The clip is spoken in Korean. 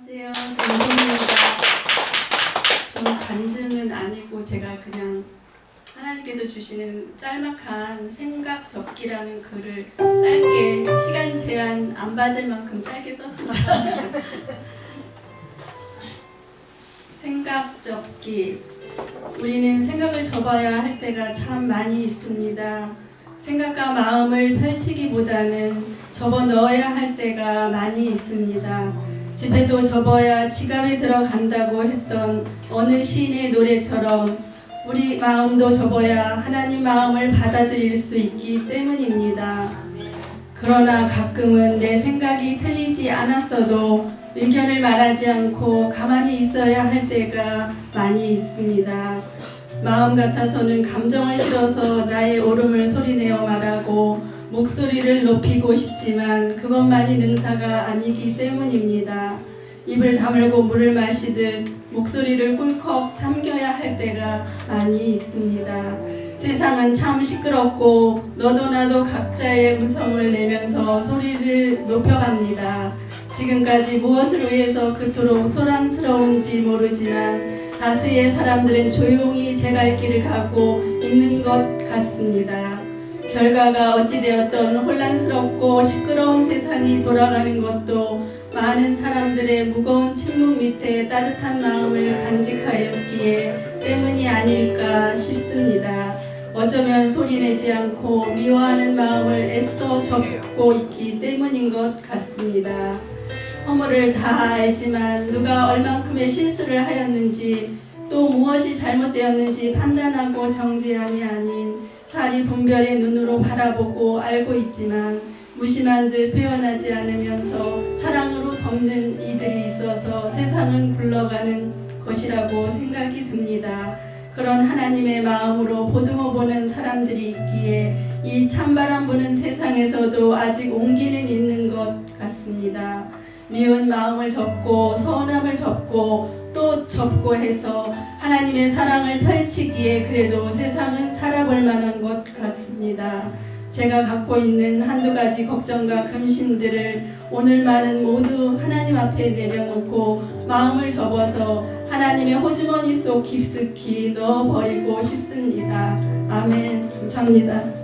안녕하세요. 정성입니다. 저는 간증은 아니고 제가 그냥 하나님께서 주시는 짤막한 생각 적기라는 글을 짧게 시간 제한 안 받을 만큼 짧게 썼습니다. 생각 적기. 우리는 생각을 접어야 할 때가 참 많이 있습니다. 생각과 마음을 펼치기보다는 접어 넣어야 할 때가 많이 있습니다. 집에도 접어야 지갑에 들어간다고 했던 어느 시인의 노래처럼 우리 마음도 접어야 하나님 마음을 받아들일 수 있기 때문입니다. 그러나 가끔은 내 생각이 틀리지 않았어도 의견을 말하지 않고 가만히 있어야 할 때가 많이 있습니다. 마음 같아서는 감정을 실어서 나의 말하고 목소리를 높이고 싶지만 그것만이 능사가 아니기 때문입니다. 입을 다물고 물을 마시듯 목소리를 꿀꺽 삼겨야 할 때가 많이 있습니다. 세상은 참 시끄럽고 너도 나도 각자의 음성을 내면서 소리를 높여갑니다. 지금까지 무엇을 위해서 그토록 소란스러운지 모르지만 다수의 사람들은 조용히 제 갈 길을 가고 있는 것 같습니다. 결과가 어찌되었던 혼란스럽고 시끄러운 세상이 돌아가는 것도 많은 사람들의 무거운 침묵 밑에 따뜻한 마음을 간직하였기에 때문이 아닐까 싶습니다. 어쩌면 소리내지 않고 미워하는 마음을 애써 접고 있기 때문인 것 같습니다. 허물을 다 알지만 누가 얼만큼의 실수를 하였는지 또 무엇이 잘못되었는지 판단하고 정죄함이 아닌 사리 분별의 눈으로 바라보고 알고 있지만 무심한 듯 표현하지 않으면서 사랑으로 덮는 이들이 있어서 세상은 굴러가는 것이라고 생각이 듭니다. 그런 하나님의 마음으로 보듬어 보는 사람들이 있기에 이 찬바람 부는 세상에서도 아직 온기는 있는 것 같습니다. 미운 마음을 접고 서운함을 접고 또 접고 해서 하나님의 사랑을 펼치기에 그래도 세상은 살아볼 만한 것 같습니다. 제가 갖고 있는 한두 가지 걱정과 금신들을 오늘만은 모두 하나님 앞에 내려놓고 마음을 접어서 하나님의 호주머니 속 깊숙이 넣어버리고 싶습니다. 아멘. 감사합니다.